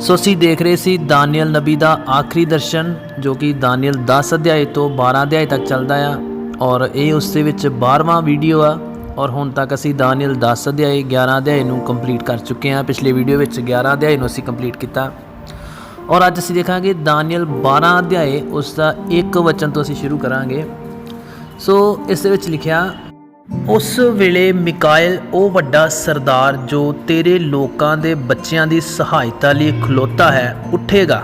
ਸੋ ਅਸੀਂ ਦੇਖ ਰਹੇ ਸੀ ਦਾਨੀਅਲ ਨਬੀ ਦਾ ਆਖਰੀ ਦਰਸ਼ਨ, ਜੋ ਕਿ ਦਾਨੀਅਲ 10 ਅਧਿਆਏ ਤੋਂ 12 ਅਧਿਆਏ ਤੱਕ ਚੱਲਦਾ ਆ। ਔਰ ਇਹ ਉਸ ਦੇ ਵਿੱਚ 12ਵਾਂ ਵੀਡੀਓ ਆ। ਔਰ ਹੁਣ ਤੱਕ ਅਸੀਂ ਦਾਨੀਅਲ 10 ਅਧਿਆਏ 11 ਅਧਿਆਏ ਨੂੰ ਕੰਪਲੀਟ ਕਰ ਚੁੱਕੇ ਹਾਂ ਪਿਛਲੇ ਵੀਡੀਓ ਵਿੱਚ 11 ਅਧਿਆਏ ਨੂੰ ਅਸੀਂ ਕੰਪਲੀਟ ਕੀਤਾ। ਔਰ ਅੱਜ ਅਸੀਂ ਦੇਖਾਂਗੇ ਦਾਨੀਅਲ 12 ਅਧਿਆਏ, ਉਸ ਦਾ ਇੱਕ ਵਚਨ ਤੋਂ ਅਸੀਂ ਸ਼ੁਰੂ ਕਰਾਂਗੇ। ਸੋ ਇਸ ਦੇ ਵਿੱਚ ਲਿਖਿਆ ਉਸ ਵੇਲੇ ਮਿਕਾਇਲ, ਉਹ ਵੱਡਾ ਸਰਦਾਰ ਜੋ ਤੇਰੇ ਲੋਕਾਂ ਦੇ ਬੱਚਿਆਂ ਦੀ ਸਹਾਇਤਾ ਲਈ ਖਲੋਤਾ ਹੈ, ਉੱਠੇਗਾ।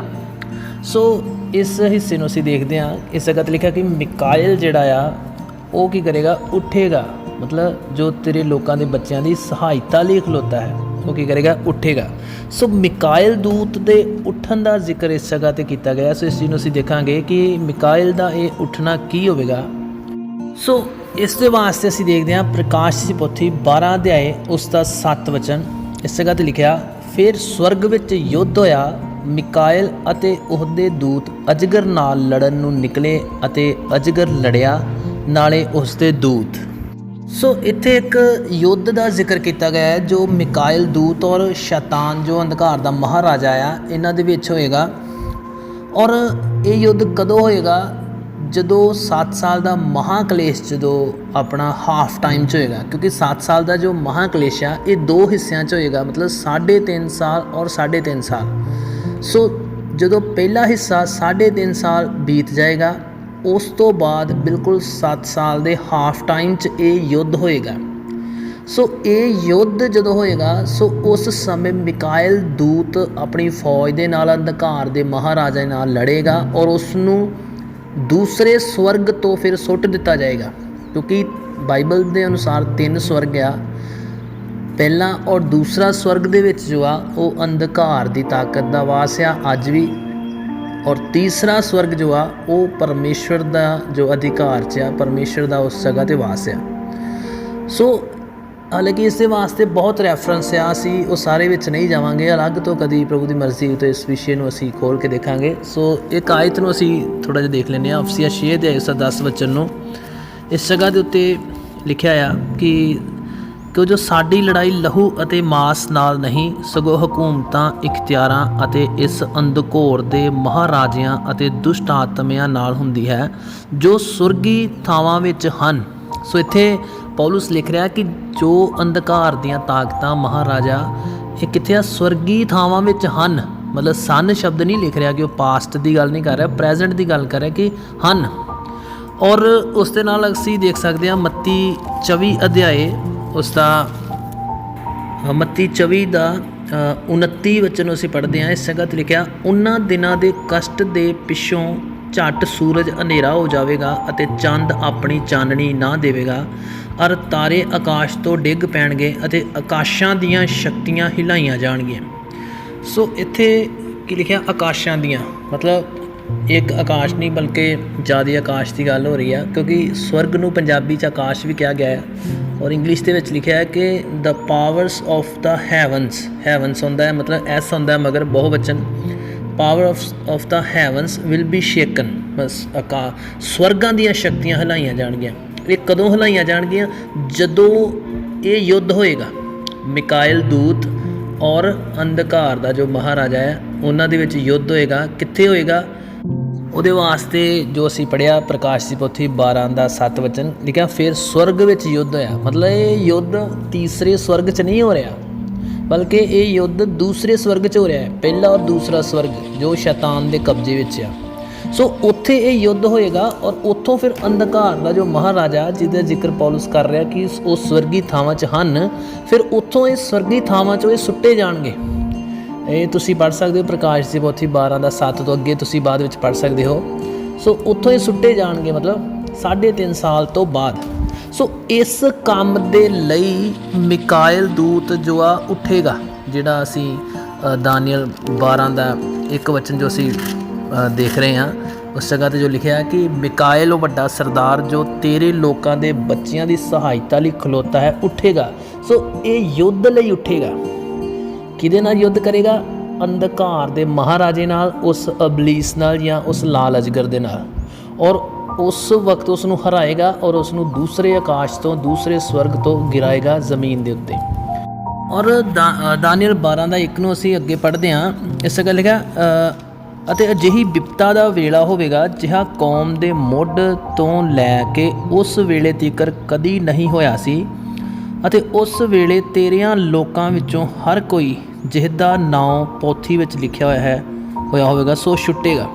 ਸੋ ਇਸ ਹਿੱਸੇ ਨੂੰ ਅਸੀਂ ਦੇਖਦੇ ਹਾਂ। ਇਸ ਜਗ੍ਹਾ ਤੇ ਲਿਖਿਆ ਕਿ ਮਿਕਾਇਲ ਜਿਹੜਾ ਆ, ਉਹ ਕੀ ਕਰੇਗਾ? ਉੱਠੇਗਾ। ਮਤਲਬ ਜੋ ਤੇਰੇ ਲੋਕਾਂ ਦੇ ਬੱਚਿਆਂ ਦੀ ਸਹਾਇਤਾ ਲਈ ਖਲੋਤਾ ਹੈ, ਉਹ ਕੀ ਕਰੇਗਾ? ਉੱਠੇਗਾ। ਸੋ ਮਿਕਾਇਲ ਦੂਤ ਦੇ ਉੱਠਣ ਦਾ ਜ਼ਿਕਰ ਇਸ ਜਗ੍ਹਾ ਤੇ ਕੀਤਾ ਗਿਆ। ਸੋ ਇਸ ਚੀਜ਼ ਨੂੰ ਅਸੀਂ ਦੇਖਾਂਗੇ ਕਿ ਮਿਕਾਇਲ ਦਾ ਇਹ ਉੱਠਣਾ ਕੀ ਹੋਵੇਗਾ। ਸੋ ਇਸ ਦੇ ਵਾਸਤੇ ਅਸੀਂ ਦੇਖਦੇ ਹਾਂ ਪ੍ਰਕਾਸ਼ ਦੀ ਪੋਥੀ 12 ਅਧਿਆਏ, ਉਸ ਦਾ 7 ਵਚਨ। ਇਸ ਜਗ੍ਹਾ ਤੇ ਲਿਖਿਆ, ਫਿਰ ਸਵਰਗ ਵਿੱਚ ਯੁੱਧ ਹੋਇਆ ਮਿਕਾਇਲ ਅਤੇ ਉਹਦੇ ਦੂਤ ਅਜਗਰ ਨਾਲ ਲੜਨ ਨੂੰ ਨਿਕਲੇ ਅਤੇ ਅਜਗਰ ਲੜਿਆ, ਨਾਲੇ ਉਸ ਦੇ ਦੂਤ। ਸੋ ਇੱਥੇ ਇੱਕ ਯੁੱਧ ਦਾ ਜ਼ਿਕਰ ਕੀਤਾ ਗਿਆ ਹੈ, ਜੋ ਮਿਕਾਇਲ ਦੂਤ ਔਰ ਸ਼ੈਤਾਨ, ਜੋ ਅੰਧਕਾਰ ਦਾ ਮਹਾਰਾਜਾ ਆ, ਇਹਨਾਂ ਦੇ ਵਿੱਚ ਹੋਏਗਾ। ਔਰ ਇਹ ਯੁੱਧ ਕਦੋਂ ਹੋਏਗਾ? ਜਦੋਂ 7 ਸਾਲ ਦਾ ਮਹਾਕਲੇਸ਼ ਜਦੋਂ ਆਪਣਾ ਹਾਫ ਟਾਈਮ ਚ ਹੋਏਗਾ, ਕਿਉਂਕਿ 7 ਸਾਲ ਦਾ ਜੋ ਮਹਾਕਲੇਸ਼ ਆ, ਇਹ ਦੋ ਹਿੱਸਿਆਂ ਚ ਹੋਏਗਾ, ਮਤਲਬ 3.5 ਸਾਲ ਔਰ 3.5 ਸਾਲ। ਸੋ ਜਦੋਂ ਪਹਿਲਾ ਹਿੱਸਾ 3.5 ਸਾਲ ਬੀਤ ਜਾਏਗਾ, ਉਸ ਤੋਂ ਬਾਅਦ ਬਿਲਕੁਲ 7 ਸਾਲ ਦੇ ਹਾਫ ਟਾਈਮ ਚ ਇਹ ਯੁੱਧ ਹੋਏਗਾ। ਸੋ ਇਹ ਯੁੱਧ ਜਦੋਂ ਹੋਏਗਾ, ਸੋ ਉਸ ਸਮੇਂ ਮਿਕਾਇਲ ਦੂਤ ਆਪਣੀ ਫੌਜ ਦੇ ਨਾਲ, ਅੰਧਕਾਰ ਦੇ ਮਹਾਰਾਜਾ ਨਾਲ ਲੜੇਗਾ ਔਰ ਉਸ ਨੂੰ ਦੂਸਰੇ ਸਵਰਗ ਤੋਂ ਫਿਰ ਸੁੱਟ ਦਿੱਤਾ ਜਾਏਗਾ, ਕਿਉਂਕਿ ਬਾਈਬਲ ਦੇ ਅਨੁਸਾਰ ਤਿੰਨ ਸਵਰਗ ਆ। ਪਹਿਲਾ ਔਰ ਦੂਸਰਾ ਸਵਰਗ ਦੇ ਵਿੱਚ ਜੋ ਆ, ਉਹ ਅੰਧਕਾਰ ਦੀ ਤਾਕਤ ਦਾ ਵਾਸ ਆ, ਅੱਜ ਵੀ। ਔਰ ਤੀਸਰਾ ਸਵਰਗ ਜੋ ਆ, ਉਹ ਪਰਮੇਸ਼ਵਰ ਦਾ ਜੋ ਅਧਿਕਾਰ 'ਚ ਆ, ਪਰਮੇਸ਼ਵਰ ਦਾ ਉਸ ਜਗ੍ਹਾ ਤੇ ਵਾਸ ਆ। ਸੋ ਹਾਲਾਂਕਿ ਇਸ ਦੇ ਵਾਸਤੇ ਬਹੁਤ ਰੈਫਰੈਂਸ ਆ, ਅਸੀਂ ਉਹ ਸਾਰੇ ਵਿੱਚ ਨਹੀਂ ਜਾਵਾਂਗੇ, ਅਲੱਗ ਤੋਂ ਕਦੀ ਪ੍ਰਭੂ ਦੀ ਮਰਜ਼ੀ ਤੋਂ ਇਸ ਵਿਸ਼ੇ ਨੂੰ ਅਸੀਂ ਖੋਲ ਕੇ ਦੇਖਾਂਗੇ। ਸੋ ਇੱਕ ਆਇਤ ਨੂੰ ਅਸੀਂ ਥੋੜਾ ਜਿਹਾ ਦੇਖ ਲੈਂਦੇ ਹਾਂ, ਅਫਸੀਆ 6 ਦੇ ਉਸ 10 ਵਚਨ ਨੂੰ। ਇਸ ਜਗ੍ਹਾ ਦੇ ਉੱਤੇ ਲਿਖਿਆ ਆ ਕਿ ਕਿ ਜੋ ਸਾਡੀ ਲੜਾਈ ਲਹੂ ਅਤੇ ਮਾਸ ਨਾਲ ਨਹੀਂ, ਸਗੋਂ ਹਕੂਮਤਾਂ, ਇਖਤਿਆਰਾਂ ਅਤੇ ਇਸ ਅੰਧਕੋਰ ਦੇ ਮਹਾਰਾਜਿਆਂ ਅਤੇ ਦੁਸ਼ਟ ਆਤਮਿਆਂ ਨਾਲ ਹੁੰਦੀ ਹੈ, ਜੋ ਸੁਰਗੀ ਥਾਵਾਂ ਵਿੱਚ ਹਨ। ਸੋ ਇੱਥੇ ਪੌਲਸ ਲਿਖ ਰਿਹਾ ਕਿ ਜੋ ਅੰਧਕਾਰ ਦੀਆਂ ਤਾਕਤਾਂ ਮਹਾਰਾਜਾ ਇਹ ਕਿੱਥੇ ਆ? ਸਵਰਗੀ ਥਾਵਾਂ ਵਿੱਚ ਹਨ। ਮਤਲਬ ਸਨ ਸ਼ਬਦ ਨਹੀਂ ਲਿਖ ਰਿਹਾ ਕਿ ਉਹ ਪਾਸਟ ਦੀ ਗੱਲ ਨਹੀਂ ਕਰ ਰਿਹਾ ਪ੍ਰੈਜ਼ੈਂਟ ਦੀ ਗੱਲ ਕਰ ਰਿਹਾ ਕਿ ਹਨ। ਔਰ ਉਸ ਦੇ ਨਾਲ ਅਸੀਂ ਦੇਖ ਸਕਦੇ ਹਾਂ ਮੱਤੀ 24 ਅਧਿਆਏ ਉਸ ਦਾ ਮੱਤੀ 24 ਦਾ ਅ, 29 ਵਚਨ ਅਸੀਂ ਪੜ੍ਹਦੇ ਹਾਂ ਇਸ ਜਗ੍ਹਾ ਤੇ ਲਿਖਿਆ ਉਹਨਾਂ ਦਿਨਾਂ ਦੇ ਕਸ਼ਟ ਦੇ ਪਿੱਛੋਂ ਝੱਟ ਸੂਰਜ ਹਨੇਰਾ ਹੋ ਜਾਵੇਗਾ ਅਤੇ ਚੰਦ ਆਪਣੀ ਚਾਨਣੀ ਨਾ ਦੇਵੇਗਾ। ਅਰ ਤਾਰੇ ਆਕਾਸ਼ ਤੋਂ ਡਿੱਗ ਪੈਣਗੇ ਅਤੇ ਆਕਾਸ਼ਾਂ ਦੀਆਂ ਸ਼ਕਤੀਆਂ ਹਿਲਾਈਆਂ ਜਾਣਗੀਆਂ। ਸੋ ਇੱਥੇ ਕੀ ਲਿਖਿਆ? ਆਕਾਸ਼ਾਂ ਦੀਆਂ। ਮਤਲਬ ਇੱਕ ਆਕਾਸ਼ ਨਹੀਂ, ਬਲਕਿ ਜ਼ਿਆਦਾ ਆਕਾਸ਼ ਦੀ ਗੱਲ ਹੋ ਰਹੀ ਹੈ ਕਿਉਂਕਿ ਸਵਰਗ ਨੂੰ ਪੰਜਾਬੀ ਚ ਆਕਾਸ਼ ਵੀ ਕਿਹਾ ਗਿਆ ਹੈ ਔਰ ਇੰਗਲਿਸ਼ ਦੇ ਵਿੱਚ ਲਿਖਿਆ ਹੈ ਕਿ ਦ ਪਾਵਰਸ ਆਫ ਦਾ ਹੈਵਨਸ ਹੈਵਨਸ ਹੁੰਦਾ ਹੈ, ਮਤਲਬ ਐਸ ਹੁੰਦਾ ਹੈ, ਮਗਰ ਬਹੁਵਚਨ। Power of of the heavens will be shaken ਬਸ ਅਕਾ ਸਵਰਗਾਂ ਦੀਆਂ ਸ਼ਕਤੀਆਂ ਹਿਲਾਈਆਂ ਜਾਣਗੀਆਂ ਇਹ ਕਦੋਂ ਹਿਲਾਈਆਂ ਜਾਣਗੀਆਂ ਜਦੋਂ ਇਹ ਯੁੱਧ ਹੋਏਗਾ ਮਿਕਾਇਲ ਦੂਤ ਔਰ ਅੰਧਕਾਰ ਦਾ ਜੋ ਮਹਾਰਾਜਾ ਹੈ ਉਹਨਾਂ ਦੇ ਵਿੱਚ ਯੁੱਧ ਹੋਏਗਾ ਕਿੱਥੇ ਹੋਏਗਾ ਉਹਦੇ ਵਾਸਤੇ ਜੋ ਅਸੀਂ ਪੜਿਆ ਪ੍ਰਕਾਸ਼ ਦੀ ਪੋਥੀ 12 ਦਾ 7 ਵਚਨ ਲਿਖਿਆ ਫਿਰ ਸਵਰਗ ਵਿੱਚ ਯੁੱਧ ਹੋਇਆ ਮਤਲਬ ਇਹ ਯੁੱਧ ਤੀਸਰੇ ਸਵਰਗ 'ਚ ਨਹੀਂ ਹੋ ਰਿਹਾ ਬਲਕਿ ਇਹ ਯੁੱਧ ਦੂਸਰੇ ਸਵਰਗ 'ਚ ਹੋ ਰਿਹਾ ਹੈ, ਪਹਿਲਾ ਔਰ ਦੂਸਰਾ ਸਵਰਗ, ਜੋ ਸ਼ੈਤਾਨ ਦੇ ਕਬਜ਼ੇ ਵਿੱਚ ਆ। ਸੋ ਉੱਥੇ ਇਹ ਯੁੱਧ ਹੋਏਗਾ ਔਰ ਉੱਥੋਂ ਫਿਰ ਅੰਧਕਾਰ ਦਾ ਜੋ ਮਹਾਰਾਜਾ, ਜਿਹਦਾ ਜ਼ਿਕਰ ਪੌਲਸ ਕਰ ਰਿਹਾ ਕਿ ਉਹ ਸਵਰਗੀ ਥਾਵਾਂ 'ਚ ਹਨ, ਫਿਰ ਉੱਥੋਂ ਇਹ ਸਵਰਗੀ ਥਾਵਾਂ 'ਚੋਂ ਇਹ ਸੁੱਟੇ ਜਾਣਗੇ। ਇਹ ਤੁਸੀਂ ਪੜ ਸਕਦੇ ਹੋ ਪ੍ਰਕਾਸ਼ ਦੀ ਪੋਥੀ 12 ਦਾ 7 ਤੋਂ ਅੱਗੇ ਤੁਸੀਂ ਬਾਅਦ ਵਿੱਚ ਪੜ ਸਕਦੇ ਹੋ। ਸੋ ਉੱਥੋਂ ਇਹ ਸੁੱਟੇ ਜਾਣਗੇ, ਮਤਲਬ 3.5 ਸਾਲ ਤੋਂ ਬਾਅਦ। ਸੋ ਇਸ ਕੰਮ ਦੇ ਲਈ ਮਿਕਾਇਲ ਦੂਤ ਜੋ ਆ ਉੱਠੇਗਾ, ਜਿਹੜਾ ਅਸੀਂ ਦਾਨੀਅਲ 12 ਦਾ ਇੱਕ ਵਚਨ ਜੋ ਅਸੀਂ ਦੇਖ ਰਹੇ ਹਾਂ, ਉਸ ਜਗ੍ਹਾ ਤੇ ਜੋ ਲਿਖਿਆ ਕਿ ਮਿਕਾਇਲ ਉਹ ਵੱਡਾ ਸਰਦਾਰ ਜੋ ਤੇਰੇ ਲੋਕਾਂ ਦੇ ਬੱਚਿਆਂ ਦੀ ਸਹਾਇਤਾ ਲਈ ਖਲੋਤਾ ਹੈ, ਉੱਠੇਗਾ। ਸੋ ਇਹ ਯੁੱਧ ਲਈ ਉੱਠੇਗਾ। ਕਿਹਦੇ ਨਾਲ ਯੁੱਧ ਕਰੇਗਾ? ਅੰਧਕਾਰ ਦੇ ਮਹਾਰਾਜੇ ਨਾਲ, ਉਸ ਅਬਲੀਸ ਨਾਲ ਜਾਂ ਉਸ ਲਾਲ ਅਜਗਰ ਦੇ ਨਾਲ। ਔਰ ਉਸ ਵਕਤ ਉਸ ਨੂੰ ਹਰਾਏਗਾ ਔਰ ਉਸ ਨੂੰ ਦੂਸਰੇ ਆਕਾਸ਼ ਤੋਂ ਦੂਸਰੇ ਸਵਰਗ ਤੋਂ ਗਿਰਾਏਗਾ ਜ਼ਮੀਨ ਦੇ ਉੱਤੇ। ਔਰ ਦਾ- ਅ, ਦਾਨੀਅਲ 12 ਦਾ ਇੱਕ ਨੂੰ ਅਸੀਂ ਅੱਗੇ ਪੜ੍ਹਦੇ ਹਾਂ। ਇਸ ਗੱਲ ਲਿਖਿਆ ਅਤੇ ਅਜਿਹੀ ਵਿਪਤਾ ਦਾ ਵੇਲਾ ਹੋਵੇਗਾ ਜਿਹਾ ਕੌਮ ਦੇ ਮੁੱਢ ਤੋਂ ਲੈ ਕੇ ਉਸ ਵੇਲੇ ਤੀਕਰ ਕਦੀ ਨਹੀਂ ਹੋਇਆ ਸੀ। ਅਤੇ ਉਸ ਵੇਲੇ ਤੇਰਿਆਂ ਲੋਕਾਂ ਵਿੱਚੋਂ ਹਰ ਕੋਈ ਜਿਹਦਾ ਨਾਂ ਪੋਥੀ ਵਿੱਚ ਲਿਖਿਆ ਹੋਇਆ ਹੈ ਹੋਇਆ ਹੋਵੇਗਾ ਸੋ ਛੁੱਟੇਗਾ।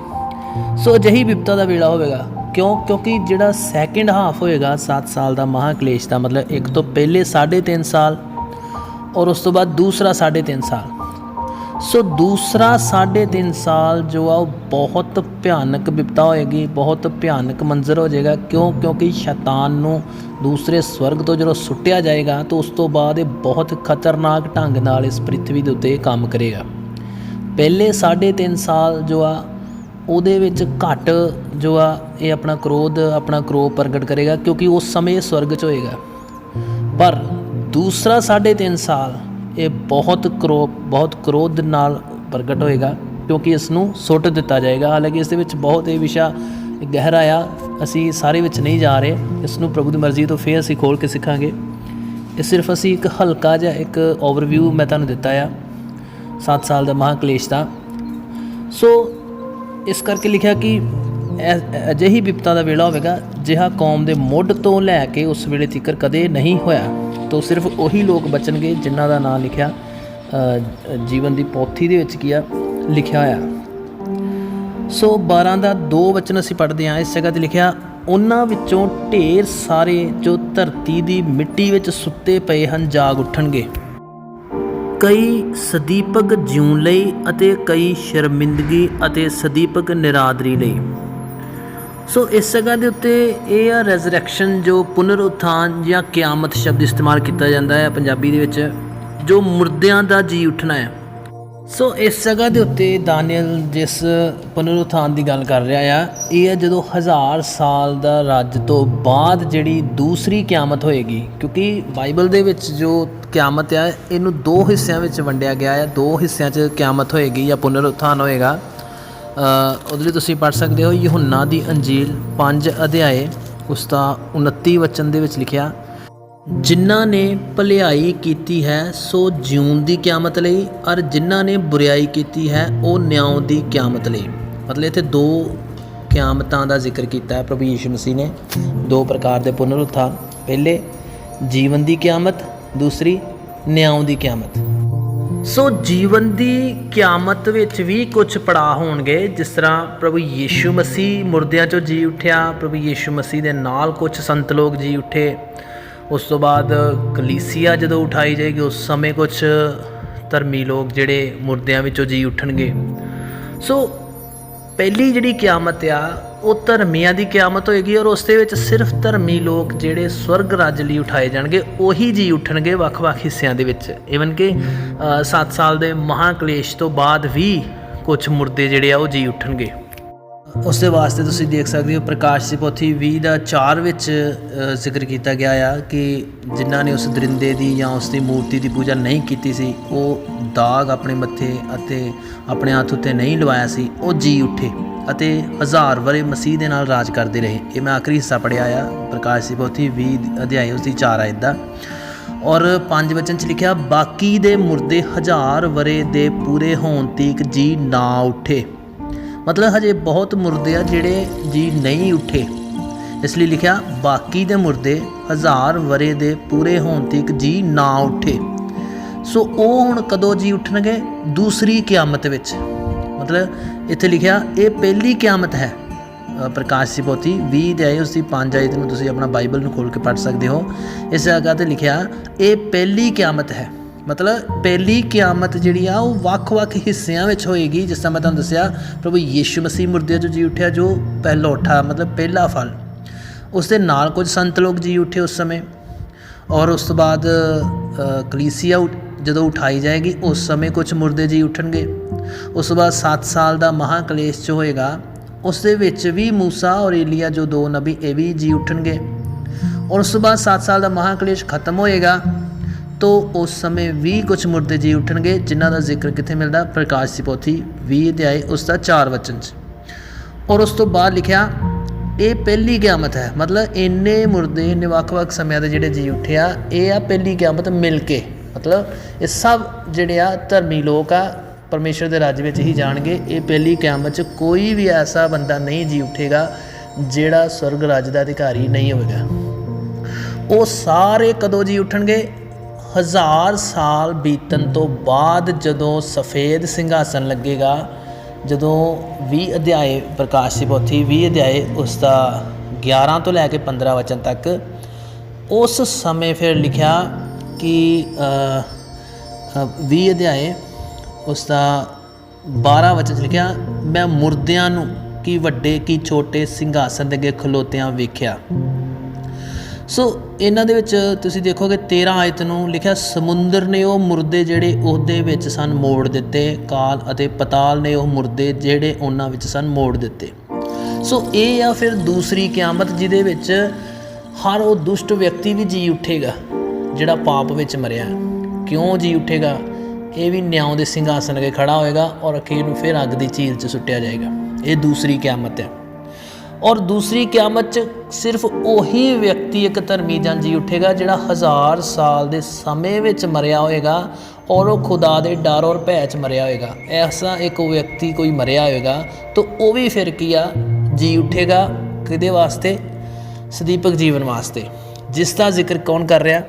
ਸੋ ਅਜਿਹੀ ਵਿਪਤਾ ਦਾ ਵੇਲਾ ਹੋਵੇਗਾ। ਕਿਉਂ? ਕਿਉਂਕਿ ਜਿਹੜਾ ਸੈਕਿੰਡ ਹਾਫ ਹੋਏਗਾ 7 ਸਾਲ ਦਾ ਮਹਾਕਲੇਸ਼ ਦਾ, ਮਤਲਬ ਇੱਕ ਤੋਂ ਪਹਿਲੇ 3.5 ਸਾਲ ਔਰ ਉਸ ਤੋਂ ਬਾਅਦ ਦੂਸਰਾ 3.5 ਸਾਲ। ਸੋ ਦੂਸਰਾ 3.5 ਸਾਲ ਜੋ ਆ, ਉਹ ਬਹੁਤ ਭਿਆਨਕ ਵਿਪਤਾ ਹੋਏਗੀ, ਬਹੁਤ ਭਿਆਨਕ ਮੰਜ਼ਰ ਹੋ ਜਾਏਗਾ। ਕਿਉਂ? ਕਿਉਂਕਿ ਸ਼ੈਤਾਨ ਨੂੰ ਦੂਸਰੇ ਸਵਰਗ ਤੋਂ ਜਦੋਂ ਸੁੱਟਿਆ ਜਾਏਗਾ, ਤਾਂ ਉਸ ਤੋਂ ਬਾਅਦ ਇਹ ਬਹੁਤ ਖਤਰਨਾਕ ਢੰਗ ਨਾਲ ਇਸ ਪ੍ਰਿਥਵੀ ਦੇ ਉੱਤੇ ਕੰਮ ਕਰੇਗਾ। ਪਹਿਲੇ 3.5 ਸਾਲ ਜੋ ਆ ਉਹਦੇ ਵਿੱਚ ਘੱਟ ਜੋ ਆ, ਇਹ ਆਪਣਾ ਕ੍ਰੋਧ ਆਪਣਾ ਕ੍ਰੋਧ ਪ੍ਰਗਟ ਕਰੇਗਾ ਕਿਉਂਕਿ ਉਸ ਸਮੇਂ ਸਵਰਗ 'ਚ ਹੋਏਗਾ। ਪਰ ਦੂਸਰਾ 3.5 ਸਾਲ ਇਹ ਬਹੁਤ ਕਰੋ, ਬਹੁਤ ਕ੍ਰੋਧ ਨਾਲ ਪ੍ਰਗਟ ਹੋਏਗਾ ਕਿਉਂਕਿ ਇਸ ਨੂੰ ਸੁੱਟ ਦਿੱਤਾ ਜਾਏਗਾ। ਹਾਲਾਂਕਿ ਇਸ ਦੇ ਵਿੱਚ ਬਹੁਤ ਇਹ ਵਿਸ਼ਾ ਗਹਿਰਾ ਆ, ਅਸੀਂ ਸਾਰੇ ਵਿੱਚ ਨਹੀਂ ਜਾ ਰਹੇ ਇਸ ਨੂੰ ਪ੍ਰਭੂ ਦੀ ਮਰਜ਼ੀ ਤੋਂ ਫੇਰ ਅਸੀਂ ਖੋਲ ਕੇ ਸਿੱਖਾਂਗੇ। ਇਹ ਸਿਰਫ ਅਸੀਂ ਇੱਕ ਹਲਕਾ ਜਿਹਾ ਇੱਕ ਓਵਰਵਿਊ ਮੈਂ ਤੁਹਾਨੂੰ ਦਿੱਤਾ ਆ 7 ਸਾਲ ਦਾ ਮਹਾਕਲੇਸ਼ ਦਾ। ਸੋ ਇਸ ਕਰਕੇ ਲਿਖਿਆ ਕਿ ਅ- ਅਜਿਹੀ ਵਿਪਤਾ ਦਾ ਵੇਲਾ ਹੋਵੇਗਾ ਜਿਹਾ ਕੌਮ ਦੇ ਮੁੱਢ ਤੋਂ ਲੈ ਕੇ ਉਸ ਵੇਲੇ ਤੀਕਰ ਕਦੇ ਨਹੀਂ ਹੋਇਆ। ਤਾਂ ਸਿਰਫ ਉਹੀ ਲੋਕ ਬਚਣਗੇ ਜਿਨ੍ਹਾਂ ਦਾ ਨਾਮ ਲਿਖਿਆ ਜੀਵਨ ਦੀ ਪੋਥੀ ਦੇ ਵਿੱਚ ਕੀ ਆ? ਲਿਖਿਆ ਹੋਇਆ। ਸੋ 12 ਦਾ ਦੋ ਵਚਨ ਅਸੀਂ ਪੜ੍ਹਦੇ ਹਾਂ। ਇਸ ਜਗ੍ਹਾ ਤੇ ਲਿਖਿਆ, ਉਹਨਾਂ ਵਿੱਚੋਂ ਢੇਰ ਸਾਰੇ ਜੋ ਧਰਤੀ ਦੀ ਮਿੱਟੀ ਵਿੱਚ ਸੁੱਤੇ ਪਏ ਹਨ ਜਾਗ ਉੱਠਣਗੇ। ਕਈ ਸਦੀਪਕ ਜਿਉਣ ਲਈ ਅਤੇ ਕਈ ਸ਼ਰਮਿੰਦਗੀ ਅਤੇ ਸਦੀਪਕ ਨਿਰਾਦਰੀ ਲਈ। ਸੋ ਇਸ ਜਗ੍ਹਾ ਦੇ ਉੱਤੇ ਇਹ ਆ ਰੈਜ਼ਰੈਕਸ਼ਨ ਜੋ ਪੁਨਰ ਉਥਾਨ ਜਾਂ ਕਿਆਮਤ ਸ਼ਬਦ ਇਸਤੇਮਾਲ ਕੀਤਾ ਜਾਂਦਾ ਹੈ ਪੰਜਾਬੀ ਦੇ ਵਿੱਚ, ਜੋ ਮੁਰਦਿਆਂ ਦਾ ਜੀ ਉੱਠਣਾ ਹੈ। ਸੋ ਇਸ ਜਗ੍ਹਾ ਦੇ ਉੱਤੇ ਦਾਨੀਅਲ ਜਿਸ ਪੁਨਰ ਉਥਾਨ ਦੀ ਗੱਲ ਕਰ ਰਿਹਾ ਆ, ਇਹ ਹੈ ਜਦੋਂ ਹਜ਼ਾਰ ਸਾਲ ਦਾ ਰਾਜ ਤੋਂ ਬਾਅਦ ਜਿਹੜੀ ਦੂਸਰੀ ਕਿਆਮਤ ਹੋਏਗੀ, ਕਿਉਂਕਿ ਬਾਈਬਲ ਦੇ ਵਿੱਚ ਜੋ ਕਿਆਮਤ ਆ, ਇਹਨੂੰ ਦੋ ਹਿੱਸਿਆਂ ਵਿੱਚ ਵੰਡਿਆ ਗਿਆ ਹੈ ਦੋ ਹਿੱਸਿਆਂ 'ਚ ਕਿਆਮਤ ਹੋਏਗੀ ਜਾਂ ਪੁਨਰ ਉਥਾਨ ਹੋਏਗਾ ਉਹਦੇ ਲਈ ਤੁਸੀਂ ਪੜ੍ਹ ਸਕਦੇ ਹੋ, ਯਹੋਨਾ ਦੀ ਅੰਜੀਲ 5 ਅਧਿਆਏ ਉਸ ਦਾ 29 ਵਚਨ ਦੇ ਵਿੱਚ ਲਿਖਿਆ, ਜਿਨ੍ਹਾਂ ਨੇ ਭਲਾਈ ਕੀਤੀ ਹੈ, ਸੋ ਜਿਉਣ ਦੀ ਕਿਆਮਤ ਲਈ ਔਰ ਜਿਨ੍ਹਾਂ ਨੇ ਬੁਰੀਾਈ ਕੀਤੀ ਹੈ, ਉਹ ਨਿਆਂ ਦੀ ਕਿਆਮਤ ਲਈ। ਮਤਲਬ ਇੱਥੇ ਦੋ ਕਿਆਮਤਾਂ ਦਾ ਜ਼ਿਕਰ ਕੀਤਾ ਹੈ, ਪ੍ਰਭੂ ਯੀਸ਼ੂ ਮਸੀਹ ਨੇ। ਦੋ ਪ੍ਰਕਾਰ ਦੇ ਪੁਨਰ ਉਥਾਨ ਪਹਿਲੇ, ਜੀਵਨ ਦੀ ਕਿਆਮਤ ਦੂਸਰੀ, ਨਿਆਂ ਦੀ ਕਿਆਮਤ। ਸੋ ਜੀਵਨ ਦੀ ਕਿਆਮਤ ਵਿੱਚ ਵੀ ਕੁਝ ਪੜਾਅ ਹੋਣਗੇ, ਜਿਸ ਤਰ੍ਹਾਂ ਪ੍ਰਭੂ ਯੀਸ਼ੂ ਮਸੀਹ ਮੁਰਦਿਆਂ ਚੋਂ ਜੀ ਉੱਠਿਆ, ਪ੍ਰਭੂ ਯੀਸ਼ੂ ਮਸੀਹ ਦੇ ਨਾਲ ਕੁਝ ਸੰਤ ਲੋਕ ਜੀ ਉੱਠੇ। ਉਸ ਤੋਂ ਬਾਅਦ ਕਲੀਸੀਆ ਜਦੋਂ ਉਠਾਈ ਜਾਏਗੀ, ਉਸ ਸਮੇਂ ਕੁਝ ਧਰਮੀ ਲੋਕ ਜਿਹੜੇ ਮੁਰਦਿਆਂ ਵਿੱਚੋਂ ਜੀ ਉੱਠਣਗੇ। ਸੋ ਪਹਿਲੀ ਜਿਹੜੀ ਕਿਆਮਤ ਆ ਉਹ ਧਰਮੀਆਂ ਦੀ ਕਿਆਮਤ ਹੋਏਗੀ ਔਰ ਉਸ ਦੇ ਵਿੱਚ ਸਿਰਫ ਧਰਮੀ ਲੋਕ ਜਿਹੜੇ ਸਵਰਗ ਰਾਜ ਲਈ ਉਠਾਏ ਜਾਣਗੇ, ਉਹੀ ਜੀ ਉੱਠਣਗੇ ਵੱਖ-ਵੱਖ ਹਿੱਸਿਆਂ ਦੇ ਵਿੱਚ। ਇਵਨ ਕਿ 7 ਸਾਲ ਦੇ ਮਹਾਕਲੇਸ਼ ਤੋਂ ਬਾਅਦ ਵੀ ਕੁਝ ਮੁਰਦੇ ਜਿਹੜੇ ਆ ਉਹ ਜੀ ਉੱਠਣਗੇ। ਉਸ ਦੇ ਵਾਸਤੇ ਤੁਸੀਂ ਦੇਖ ਸਕਦੇ ਹੋ ਪ੍ਰਕਾਸ਼ ਦੀ ਪੋਥੀ 20 ਦਾ 4 ਵਿੱਚ ਜ਼ਿਕਰ ਕੀਤਾ ਗਿਆ ਆ ਕਿ ਜਿਨ੍ਹਾਂ ਨੇ ਉਸ ਦਰਿੰਦੇ ਦੀ ਜਾਂ ਉਸ ਦੀ ਮੂਰਤੀ ਦੀ ਪੂਜਾ ਨਹੀਂ ਕੀਤੀ ਸੀ, ਉਹ ਦਾਗ ਆਪਣੇ ਮੱਥੇ ਅਤੇ ਆਪਣੇ ਹੱਥ ਉੱਤੇ ਨਹੀਂ ਲਵਾਇਆ ਸੀ, ਉਹ ਜੀ ਉੱਠੇ ਅਤੇ ਹਜ਼ਾਰ ਵਰੇ ਮਸੀਹ ਦੇ ਨਾਲ ਰਾਜ ਕਰਦੇ ਰਹੇ। ਇਹ ਮੈਂ ਆਖਰੀ ਹਿੱਸਾ ਪੜਿਆ ਆ, ਪ੍ਰਕਾਸ਼ ਦੀ ਪੋਥੀ 20 ਅਧਿਆਇ ਉਸ ਦੀ 4 ਆਇਤ ਦਾ। ਔਰ ਪੰਜ ਵਚਨ ਚ ਲਿਖਿਆ, ਬਾਕੀ ਦੇ ਮੁਰਦੇ ਹਜ਼ਾਰ ਵਰੇ ਦੇ ਪੂਰੇ ਹੋਣ ਤੀਕ ਜੀ ਨਾ ਉੱਠੇ। ਮਤਲਬ ਹਜੇ ਬਹੁਤ ਮੁਰਦੇ ਆ ਜਿਹੜੇ ਜੀ ਨਹੀਂ ਉੱਠੇ। ਇਸ ਲਈ ਲਿਖਿਆ, ਬਾਕੀ ਦੇ ਮੁਰਦੇ ਹਜ਼ਾਰ ਵਰੇ ਦੇ ਪੂਰੇ ਹੋਣ ਤੱਕ ਜੀ ਨਾ ਉੱਠੇ। ਸੋ ਉਹ ਹੁਣ ਕਦੋਂ ਜੀ ਉੱਠਣਗੇ? ਦੂਸਰੀ ਕਿਆਮਤ ਵਿੱਚ। ਮਤਲਬ ਇੱਥੇ ਲਿਖਿਆ, ਇਹ ਪਹਿਲੀ ਕਿਆਮਤ ਹੈ। ਪ੍ਰਕਾਸ਼ ਦੀ ਪੋਥੀ 20 ਦੇ ਆਏ ਉਸ ਦੀ 5 ਆਇਤ ਨੂੰ ਤੁਸੀਂ ਆਪਣਾ ਬਾਈਬਲ ਨੂੰ ਖੋਲ ਕੇ ਪੜ੍ਹ ਸਕਦੇ ਹੋ। ਇਸ ਜਗ੍ਹਾ ਤੇ ਲਿਖਿਆ, ਇਹ ਪਹਿਲੀ ਕਿਆਮਤ ਹੈ। ਮਤਲਬ ਪਹਿਲੀ ਕਿਆਮਤ ਜਿਹੜੀ ਆ, ਉਹ ਵੱਖ-ਵੱਖ ਹਿੱਸਿਆਂ ਵਿੱਚ ਹੋਏਗੀ। ਜਿਸ ਤਰ੍ਹਾਂ ਮੈਂ ਤੁਹਾਨੂੰ ਦੱਸਿਆ, ਪ੍ਰਭੂ ਯੀਸ਼ੂ ਮਸੀਹ ਮੁਰਦਿਆਂ ਚੋਂ ਜੀ ਉੱਠਿਆ, ਜੋ ਪਹਿਲਾ ਉੱਠਾ ਮਤਲਬ ਪਹਿਲਾ ਫਲ। ਉਸ ਦੇ ਨਾਲ ਕੁਝ ਸੰਤ ਲੋਕ ਜੀ ਉੱਠੇ ਉਸ ਸਮੇਂ। ਔਰ ਉਸ ਤੋਂ ਬਾਅਦ ਕਲੀਸੀਆ ਜਦੋਂ ਉਠਾਈ ਜਾਏਗੀ, ਉਸ ਸਮੇਂ ਕੁਝ ਮੁਰਦੇ ਜੀ ਉੱਠਣਗੇ। ਉਸ ਤੋਂ ਬਾਅਦ 7 ਸਾਲ ਦਾ ਮਹਾਕਲੇਸ਼ ਚ ਹੋਏਗਾ, ਉਸ ਦੇ ਵਿੱਚ ਵੀ ਮੂਸਾ ਔਰ ਏਲੀਆ ਜੋ ਦੋ ਨਬੀ, ਇਹ ਵੀ ਜੀ ਉੱਠਣਗੇ। ਔਰ ਉਸ ਤੋਂ ਬਾਅਦ 7 ਸਾਲ ਦਾ ਮਹਾਕਲੇਸ਼ ਖਤਮ ਹੋਏਗਾ। ਤੋ ਉਸ ਸਮੇਂ ਵੀ ਕੁਝ ਮੁਰਦੇ ਜੀ ਉੱਠਣਗੇ, ਜਿਨ੍ਹਾਂ ਦਾ ਜ਼ਿਕਰ ਕਿੱਥੇ ਮਿਲਦਾ? ਪ੍ਰਕਾਸ਼ ਦੀ ਪੋਥੀ 20 ਅਧਿਆਏ ਉਸ ਦਾ 4 ਵਚਨ 'ਚ। ਔਰ ਉਸ ਤੋਂ ਬਾਅਦ ਲਿਖਿਆ, ਇਹ ਪਹਿਲੀ ਕਿਆਮਤ ਹੈ। ਮਤਲਬ ਇੰਨੇ ਮੁਰਦੇ, ਇੰਨੇ ਵੱਖ-ਵੱਖ ਸਮਿਆਂ ਦੇ ਜਿਹੜੇ ਜੀ ਉੱਠਿਆ, ਇਹ ਆ ਪਹਿਲੀ ਕਿਆਮਤ ਮਿਲ ਕੇ। ਮਤਲਬ ਇਹ ਸਭ ਜਿਹੜੇ ਆ ਧਰਮੀ ਲੋਕ ਆ ਪਰਮੇਸ਼ਰ ਦੇ ਰਾਜ ਵਿੱਚ ਹੀ ਜਾਣਗੇ। ਇਹ ਪਹਿਲੀ ਕਿਆਮਤ 'ਚ ਕੋਈ ਵੀ ਐਸਾ ਬੰਦਾ ਨਹੀਂ ਜੀ ਉੱਠੇਗਾ, ਜਿਹੜਾ ਸਵਰਗ ਰਾਜ ਦਾ ਅਧਿਕਾਰੀ ਨਹੀਂ ਹੋਵੇਗਾ। ਉਹ ਸਾਰੇ ਕਦੋਂ ਜੀ ਉੱਠਣਗੇ? ਹਜ਼ਾਰ ਸਾਲ ਬੀਤਣ ਤੋਂ ਬਾਅਦ ਜਦੋਂ ਸਫੇਦ ਸਿੰਘਾਸਨ ਲੱਗੇਗਾ ਜਦੋਂ 20 ਅਧਿਆਏ ਪ੍ਰਕਾਸ਼ ਸੀ ਪੋਥੀ 20 ਅਧਿਆਏ ਉਸ ਦਾ 11 ਤੋਂ ਲੈ ਕੇ 15 ਵਚਨ ਤੱਕ ਉਸ ਸਮੇਂ ਫਿਰ ਲਿਖਿਆ ਕਿ ਅ, 20 ਅਧਿਆਏ ਉਸ ਦਾ 12 ਵਚਨ 'ਚ ਲਿਖਿਆ ਮੈਂ ਮੁਰਦਿਆਂ ਨੂੰ ਕੀ ਵੱਡੇ ਕੀ ਛੋਟੇ ਸਿੰਘਾਸਨ ਦੇ ਅੱਗੇ ਖਲੋਤਿਆਂ ਵੇਖਿਆ। ਸੋ ਇਹਨਾਂ ਦੇ ਵਿੱਚ ਤੁਸੀਂ ਦੇਖੋਗੇ 13 ਆਇਤ ਨੂੰ ਲਿਖਿਆ, ਸਮੁੰਦਰ ਨੇ ਉਹ ਮੁਰਦੇ ਜਿਹੜੇ ਉਹਦੇ ਵਿੱਚ ਸਨ ਮੋੜ ਦਿੱਤੇ, ਕਾਲ ਅਤੇ ਪਤਾਲ ਨੇ ਉਹ ਮੁਰਦੇ ਜਿਹੜੇ ਉਹਨਾਂ ਵਿੱਚ ਸਨ ਮੋੜ ਦਿੱਤੇ। ਸੋ ਇਹ ਆ ਫਿਰ ਦੂਸਰੀ ਕਿਆਮਤ ਜਿਹਦੇ ਵਿੱਚ ਹਰ ਉਹ ਦੁਸ਼ਟ ਵਿਅਕਤੀ ਵੀ ਜੀ ਉੱਠੇਗਾ, ਜਿਹੜਾ ਪਾਪ ਵਿੱਚ ਮਰਿਆ ਕਿਉਂ ਜੀ ਉੱਠੇਗਾ? ਇਹ ਵੀ ਨਿਆਂ ਦੇ ਸਿੰਘਾਸਨ ਅਗੇ ਖੜਾ ਹੋਏਗਾ ਔਰ ਅਖੀਰ ਨੂੰ ਫਿਰ ਅੱਗ ਦੀ ਝੀਲ 'ਚ ਸੁੱਟਿਆ ਜਾਏਗਾ। ਇਹ ਦੂਸਰੀ ਕਿਆਮਤ ਹੈ। ਔਰ ਦੂਸਰੀ ਕਿਆਮਤ 'ਚ ਸਿਰਫ ਉਹੀ ਵਿਅਕਤੀ ਇੱਕ ਧਰਮੀ ਜਨ ਜੀ ਉੱਠੇਗਾ ਜਿਹੜਾ ਹਜ਼ਾਰ ਸਾਲ ਦੇ ਸਮੇਂ ਵਿੱਚ ਮਰਿਆ ਹੋਏਗਾ ਔਰ ਉਹ ਖੁਦਾ ਦੇ ਡਰ ਔਰ ਭੈ 'ਚ ਮਰਿਆ ਹੋਏਗਾ। ਐਸਾ ਇੱਕ ਵਿਅਕਤੀ ਕੋਈ ਮਰਿਆ ਹੋਏਗਾ ਤਾਂ ਉਹ ਵੀ ਫਿਰ ਕੀ ਆ? ਜੀ ਉੱਠੇਗਾ ਕਿਹਦੇ ਵਾਸਤੇ? ਸਦੀਪਕ ਜੀਵਨ ਵਾਸਤੇ। ਜਿਸ ਦਾ ਜ਼ਿਕਰ ਕੌਣ ਕਰ ਰਿਹਾ?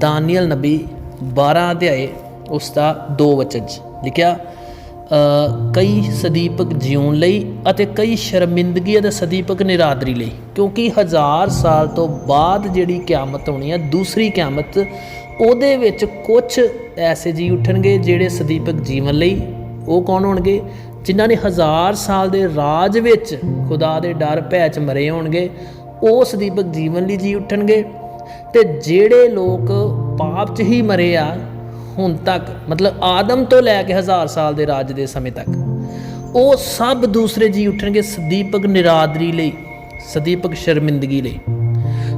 ਦਾਨੀਅਲ ਨਬੀ 12 ਅਧਿਆਏ ਉਸ ਦਾ 2 ਵਚਨ 'ਚ ਲਿਖਿਆ ਅ, ਕਈ ਸਦੀਪਕ ਜਿਉਣ ਲਈ ਅਤੇ ਕਈ ਸ਼ਰਮਿੰਦਗੀ ਅਤੇ ਸਦੀਪਕ ਨਿਰਾਦਰੀ ਲਈ। ਕਿਉਂਕਿ ਹਜ਼ਾਰ ਸਾਲ ਤੋਂ ਬਾਅਦ ਜਿਹੜੀ ਕਿਆਮਤ ਹੋਣੀ ਹੈ ਦੂਸਰੀ ਕਿਆਮਤ, ਉਹਦੇ ਵਿੱਚ ਕੁਝ ਐਸੇ ਜੀ ਉੱਠਣਗੇ ਜਿਹੜੇ ਸਦੀਪਕ ਜੀਵਨ ਲਈ ਉਹ ਕੌਣ ਹੋਣਗੇ? ਜਿਨ੍ਹਾਂ ਨੇ ਹਜ਼ਾਰ ਸਾਲ ਦੇ ਰਾਜ ਵਿੱਚ ਖੁਦਾ ਦੇ ਡਰ ਭੈ ਚ ਮਰੇ ਹੋਣਗੇ, ਉਹ ਸਦੀਪਕ ਜੀਵਨ ਲਈ ਜੀ ਉੱਠਣਗੇ। ਤੇ ਜਿਹੜੇ ਲੋਕ ਪਾਪ 'ਚ ਹੀ ਮਰੇ ਆ ਹੁਣ ਤੱਕ, ਮਤਲਬ ਆਦਮ ਤੋਂ ਲੈ ਕੇ ਹਜ਼ਾਰ ਸਾਲ ਦੇ ਰਾਜ ਦੇ ਸਮੇਂ ਤੱਕ, ਉਹ ਸਭ ਦੂਸਰੇ ਜੀ ਉੱਠਣਗੇ ਸਦੀਪਕ ਨਿਰਾਦਰੀ ਲਈ, ਸਦੀਪਕ ਸ਼ਰਮਿੰਦਗੀ ਲਈ।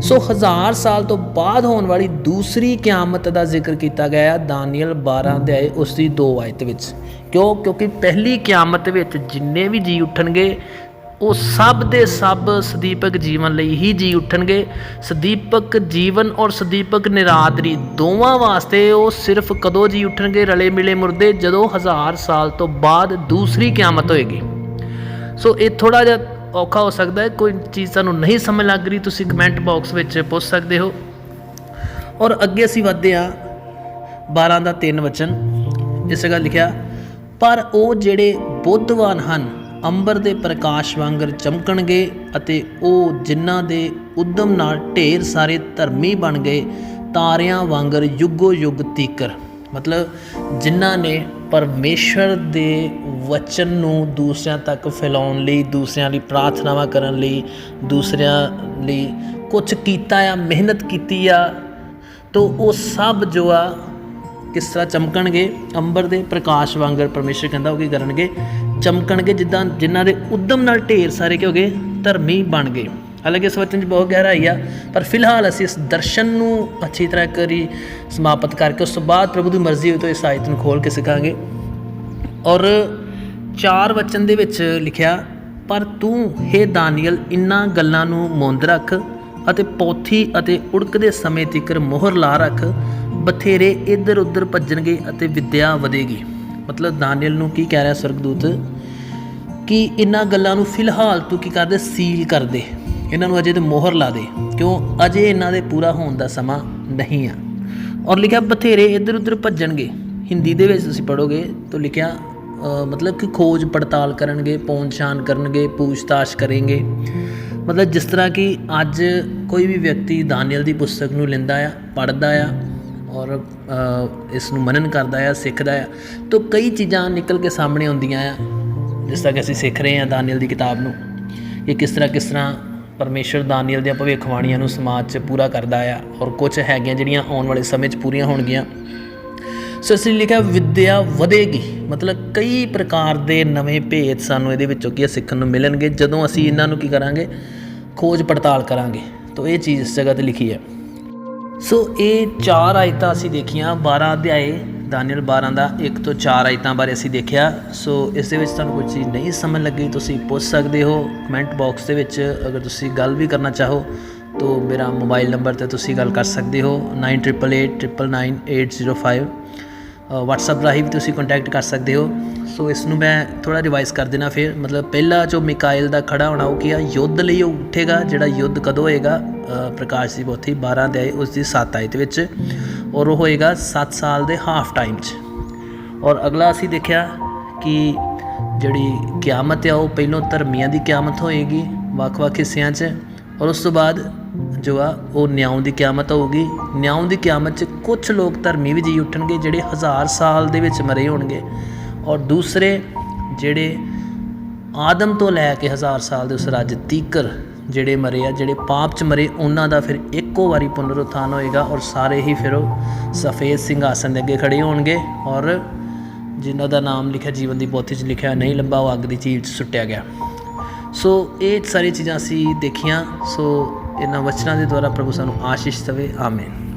ਸੋ ਹਜ਼ਾਰ ਸਾਲ ਤੋਂ ਬਾਅਦ ਹੋਣ ਵਾਲੀ ਦੂਸਰੀ ਕਿਆਮਤ ਦਾ ਜ਼ਿਕਰ ਕੀਤਾ ਗਿਆ ਹੈ ਦਾਨੀਅਲ 12 ਅਧਿਆਏ ਉਸ ਦੀ 2 ਆਇਤ ਵਿੱਚ। ਕਿਉਂ? ਕਿਉਂਕਿ ਪਹਿਲੀ ਕਿਆਮਤ ਵਿੱਚ ਜਿੰਨੇ ਵੀ ਜੀ ਉੱਠਣਗੇ ਉਹ ਸਭ ਦੇ ਸਭ ਸਦੀਪਕ ਜੀਵਨ ਲਈ ਹੀ ਜੀ ਉੱਠਣਗੇ। ਸਦੀਪਕ ਜੀਵਨ ਔਰ ਸਦੀਪਕ ਨਿਰਾਦਰੀ ਦੋਵਾਂ ਵਾਸਤੇ ਉਹ ਸਿਰਫ ਕਦੋਂ ਜੀ ਉੱਠਣਗੇ ਰਲੇ ਮਿਲੇ ਮੁਰਦੇ? ਜਦੋਂ ਹਜ਼ਾਰ ਸਾਲ ਤੋਂ ਬਾਅਦ ਦੂਸਰੀ ਕਿਆਮਤ ਹੋਏਗੀ। ਸੋ ਇਹ ਥੋੜਾ ਜਿਹਾ ਔਖਾ ਹੋ ਸਕਦਾ ਹੈ। ਕੋਈ ਚੀਜ਼ ਤੁਹਾਨੂੰ ਨਹੀਂ ਸਮਝ ਲੱਗ ਰਹੀ, ਤੁਸੀਂ ਕਮੈਂਟ ਬਾਕਸ ਵਿੱਚ ਪੁੱਛ ਸਕਦੇ ਹੋ। ਔਰ ਅੱਗੇ ਅਸੀਂ ਵਧਦੇ ਹਾਂ। 12 ਦਾ 3 ਵਚਨ। ਇਸ ਜਗ੍ਹਾ ਲਿਖਿਆ, ਪਰ ਉਹ ਜਿਹੜੇ ਬੁੱਧਵਾਨ ਹਨ ਅੰਬਰ ਦੇ ਪ੍ਰਕਾਸ਼ ਵਾਂਗਰ ਚਮਕਣਗੇ ਅਤੇ ਉਹ ਜਿਨ੍ਹਾਂ ਦੇ ਉਦਮ ਨਾਲ ਢੇਰ ਸਾਰੇ ਧਰਮੀ ਬਣ ਗਏ, ਤਾਰਿਆਂ ਵਾਂਗਰ ਯੁੱਗੋ ਯੁੱਗ ਤੀਕਰ। ਮਤਲਬ ਜਿਨ੍ਹਾਂ ਨੇ ਪਰਮੇਸ਼ਰ ਦੇ ਵਚਨ ਨੂੰ ਦੂਸਰਿਆਂ ਤੱਕ ਫੈਲਾਉਣ ਲਈ, ਦੂਸਰਿਆਂ ਲਈ ਪ੍ਰਾਰਥਨਾਵਾਂ ਕਰਨ ਲਈ, ਦੂਸਰਿਆਂ ਲਈ ਕੁਝ ਕੀਤਾ ਆ, ਮਿਹਨਤ ਕੀਤੀ ਆ, ਤਾਂ ਉਹ ਸਭ ਜੋ ਆ ਕਿਸ ਤਰ੍ਹਾਂ ਚਮਕਣਗੇ? ਅੰਬਰ ਦੇ ਪ੍ਰਕਾਸ਼ ਵਾਂਗਰ ਪਰਮੇਸ਼ਰ ਕਹਿੰਦਾ ਉਹ ਕੀ ਕਰਨਗੇ? ਚਮਕਣਗੇ ਜਿੱਦਾਂ ਜਿਨ੍ਹਾਂ ਦੇ ਉਦਮ ਨਾਲ ਢੇਰ ਸਾਰੇ ਕੀ ਹੋ ਗਏ ਧਰਮੀ ਬਣ ਗਏ। ਹਾਲਾਂਕਿ ਇਸ ਵਚਨ 'ਚ ਬਹੁਤ ਗਹਿਰਾਈ ਆ, ਪਰ ਫਿਲਹਾਲ ਅਸੀਂ ਇਸ ਦਰਸ਼ਨ ਨੂੰ ਅੱਛੀ ਤਰ੍ਹਾਂ ਕਰੀ ਸਮਾਪਤ ਕਰਕੇ ਉਸ ਤੋਂ ਬਾਅਦ ਪ੍ਰਭੂ ਦੀ ਮਰਜ਼ੀ ਹੋਈ ਤਾਂ ਇਸ ਆਇਤ ਨੂੰ ਖੋਲ ਕੇ ਸਿੱਖਾਂਗੇ। ਔਰ ਚਾਰ ਵਚਨ ਦੇ ਵਿੱਚ ਲਿਖਿਆ, ਪਰ ਤੂੰ हे ਦਾਨੀਅਲ, ਇਨ੍ਹਾਂ ਗੱਲਾਂ ਨੂੰ ਮੁੰਦ ਰੱਖ ਅਤੇ ਪੋਥੀ ਅਤੇ ਉੜਕਦੇ ਸਮੇਂ ਤੀਕਰ ਮੋਹਰ ਲਾ ਰੱਖ। ਬਥੇਰੇ ਇੱਧਰ ਉੱਧਰ ਭੱਜਣਗੇ ਅਤੇ ਵਿਦਿਆ ਵਧੇਗੀ। ਮਤਲਬ ਦਾਨੀਅਲ ਨੂੰ ਕੀ ਕਹਿ ਰਿਹਾ ਸਵਰਗਦੂਤ? ਕਿ ਇਹਨਾਂ ਗੱਲਾਂ ਨੂੰ ਫਿਲਹਾਲ ਤੂੰ ਕੀ ਕਰਦੇ? ਸੀਲ ਕਰ ਦੇ। ਇਹਨਾਂ ਨੂੰ ਅਜੇ ਤੇ ਮੋਹਰ ਲਾ ਦੇ। ਕਿਉਂ? ਅਜੇ ਇਹਨਾਂ ਦੇ ਪੂਰਾ ਹੋਣ ਦਾ ਸਮਾਂ ਨਹੀਂ ਆ। ਔਰ ਲਿਖਿਆ ਬਥੇਰੇ ਇੱਧਰ ਉੱਧਰ ਭੱਜਣਗੇ। ਹਿੰਦੀ ਦੇ ਵਿੱਚ ਤੁਸੀਂ ਪੜੋਗੇ ਤਾਂ ਲਿਖਿਆ ਮਤਲਬ ਕਿ ਖੋਜ ਪੜਤਾਲ ਕਰਨਗੇ ਪਹੁੰਚਾਨ ਕਰਨਗੇ, ਪੁੱਛਤਾਛ ਕਰਨਗੇ। ਮਤਲਬ ਜਿਸ ਤਰ੍ਹਾਂ ਕਿ ਅੱਜ ਕੋਈ ਵੀ ਵਿਅਕਤੀ ਦਾਨੀਅਲ ਦੀ ਪੁਸਤਕ ਨੂੰ ਲੈਂਦਾ ਆ, ਪੜ੍ਹਦਾ ਆ ਔਰ ਇਸ ਨੂੰ ਮਨਨ ਕਰਦਾ ਆ, ਸਿੱਖਦਾ ਆ। ਤਾਂ ਕਈ ਚੀਜ਼ਾਂ ਨਿਕਲ ਕੇ ਸਾਹਮਣੇ ਆਉਂਦੀਆਂ ਆ, ਜਿਸ ਤਰ੍ਹਾਂ ਕਿ ਅਸੀਂ ਸਿੱਖ ਰਹੇ ਹਾਂ ਦਾਨੀਅਲ ਦੀ ਕਿਤਾਬ ਨੂੰ, ਕਿ ਕਿਸ ਤਰ੍ਹਾਂ ਕਿਸ ਤਰ੍ਹਾਂ ਪਰਮੇਸ਼ਰ ਦਾਨੀਅਲ ਦੀਆਂ ਭਵਿੱਖਬਾਣੀਆਂ ਨੂੰ ਸਮਾਜ 'ਚ ਪੂਰਾ ਕਰਦਾ ਆ, ਔਰ ਕੁਝ ਹੈਗੀਆਂ ਜਿਹੜੀਆਂ ਆਉਣ ਵਾਲੇ ਸਮੇਂ 'ਚ ਪੂਰੀਆਂ ਹੋਣਗੀਆਂ। ਸੋ ਇਸ ਲਈ ਲਿਖਿਆ, ਵਿਦਿਆ ਵਧੇਗੀ। ਮਤਲਬ ਕਈ ਪ੍ਰਕਾਰ ਦੇ ਨਵੇਂ ਭੇਦ ਸਾਨੂੰ ਇਹਦੇ ਵਿੱਚੋਂ ਕੀ ਆ, ਸਿੱਖਣ ਨੂੰ ਮਿਲਣਗੇ। ਜਦੋਂ ਅਸੀਂ ਇਹਨਾਂ ਨੂੰ ਕੀ ਕਰਾਂਗੇ? ਖੋਜ ਪੜਤਾਲ ਕਰਾਂਗੇ। ਤਾਂ ਇਹ ਚੀਜ਼ ਇਸ ਜਗ੍ਹਾ ਤੇ ਲਿਖੀ ਹੈ ਸੋ ਇਹ ਚਾਰ ਆਇਤਾਂ ਅਸੀਂ ਦੇਖੀਆਂ 12 ਅਧਿਆਏ, ਦਾਨੀਅਲ 12 ਦਾ ਇੱਕ ਤੋਂ ਚਾਰ ਆਇਤਾਂ ਬਾਰੇ ਅਸੀਂ ਦੇਖਿਆ। ਸੋ ਇਸ ਦੇ ਵਿੱਚ ਤੁਹਾਨੂੰ ਕੋਈ ਚੀਜ਼ ਨਹੀਂ ਸਮਝ ਲੱਗੀ, ਤੁਸੀਂ ਪੁੱਛ ਸਕਦੇ ਹੋ ਕਮੈਂਟ ਬਾਕਸ ਦੇ ਵਿੱਚ, ਅਗਰ ਤੁਸੀਂ ਗੱਲ ਵੀ ਕਰਨਾ ਚਾਹੋ, ਤੋ ਮੇਰਾ ਮੋਬਾਈਲ ਨੰਬਰ ਤੇ ਤੁਸੀਂ ਗੱਲ ਕਰ ਸਕਦੇ ਹੋ 9888999805 ਵਟਸਐਪ ਰਾਹੀਂ ਵੀ ਤੁਸੀਂ ਕੰਟੈਕਟ ਕਰ ਸਕਦੇ ਹੋ। ਸੋ ਇਸ ਨੂੰ ਮੈਂ ਥੋੜਾ ਰਿਵਾਈਜ਼ ਕਰ ਦੇਣਾ ਫਿਰ। ਮਤਲਬ ਪਹਿਲਾ ਜੋ ਮਿਕਾਇਲ ਦਾ ਖੜਾ ਹੋਣਾ, ਉਹ ਕੀ ਆ? ਯੁੱਧ ਲਈ ਉਹ ਉੱਠੇਗਾ, ਜਿਹੜਾ ਯੁੱਧ ਕਦੋਂ ਹੋਏਗਾ? ਪ੍ਰਕਾਸ਼ ਦੀ ਪੋਥੀ 12 ਅਧਿਆਇ ਉਸ ਦੀ 7 ਆਇਤ ਵਿੱਚ। ਔਰ ਉਹ ਹੋਏਗਾ 7 ਸਾਲ ਦੇ ਹਾਫ ਟਾਈਮ 'ਚ। ਔਰ ਅਗਲਾ ਅਸੀਂ ਦੇਖਿਆ ਕਿ ਜਿਹੜੀ ਕਿਆਮਤ ਆ, ਉਹ ਪਹਿਲੋਂ ਧਰਮੀਆਂ ਦੀ ਕਿਆਮਤ ਹੋਏਗੀ, ਵੱਖ-ਵੱਖ ਹਿੱਸਿਆਂ 'ਚ। ਔਰ ਉਸ ਤੋਂ ਬਾਅਦ ਜੋ ਆ, ਉਹ ਨਿਆਂ ਦੀ ਕਿਆਮਤ ਹੋਊਗੀ। ਨਿਆਂ ਦੀ ਕਿਆਮਤ 'ਚ ਕੁਝ ਲੋਕ ਧਰਮੀ ਵੀ ਜੀ ਉੱਠਣਗੇ, ਜਿਹੜੇ ਹਜ਼ਾਰ ਸਾਲ ਦੇ ਵਿੱਚ ਮਰੇ ਹੋਣਗੇ। ਔਰ ਦੂਸਰੇ ਜਿਹੜੇ ਆਦਮ ਤੋਂ ਲੈ ਕੇ ਹਜ਼ਾਰ ਸਾਲ ਦੇ ਉਸ ਰਾਜ ਤੀਕਰ ਜਿਹੜੇ ਮਰੇ ਆ, ਜਿਹੜੇ ਪਾਪ ਚ ਮਰੇ, ਉਹਨਾਂ ਦਾ ਫਿਰ ਇੱਕੋ ਵਾਰੀ ਪੁਨਰੁત્ਥਾਨ ਹੋਏਗਾ ਔਰ ਸਾਰੇ ਹੀ ਫਿਰ ਉਹ ਸਫੇਦ ਸਿੰਘਾਸਨ ਦੇ ਅੱਗੇ ਖੜੇ ਹੋਣਗੇ। ਔਰ ਜਿਨ੍ਹਾਂ ਦਾ ਨਾਮ ਲਿਖਿਆ, ਜੀਵਨ ਦੀ ਪੋਥੀ 'ਚ ਲਿਖਿਆ ਨਹੀਂ, ਲੰਬਾ ਉਹ ਅੱਗ ਦੀ ਝੀਲ 'ਚ ਸੁੱਟਿਆ ਗਿਆ। ਸੋ ਇਹ ਸਾਰੀ ਚੀਜ਼ਾਂ ਅਸੀਂ ਦੇਖੀਆਂ। ਸੋ ਇਹਨਾਂ ਵਚਨਾਂ ਦੇ ਦੁਆਰਾ ਪ੍ਰਭੂ ਸਾਨੂੰ ਆਸ਼ੀਸ਼ ਦੇਵੇ। ਆਮੀਨ।